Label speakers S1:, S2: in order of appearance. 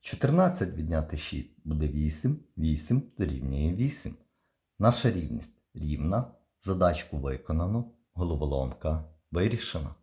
S1: 14 відняти 6 буде 8, 8 дорівнює 8. Наша рівність рівна, задачку виконано, головоломка вирішена.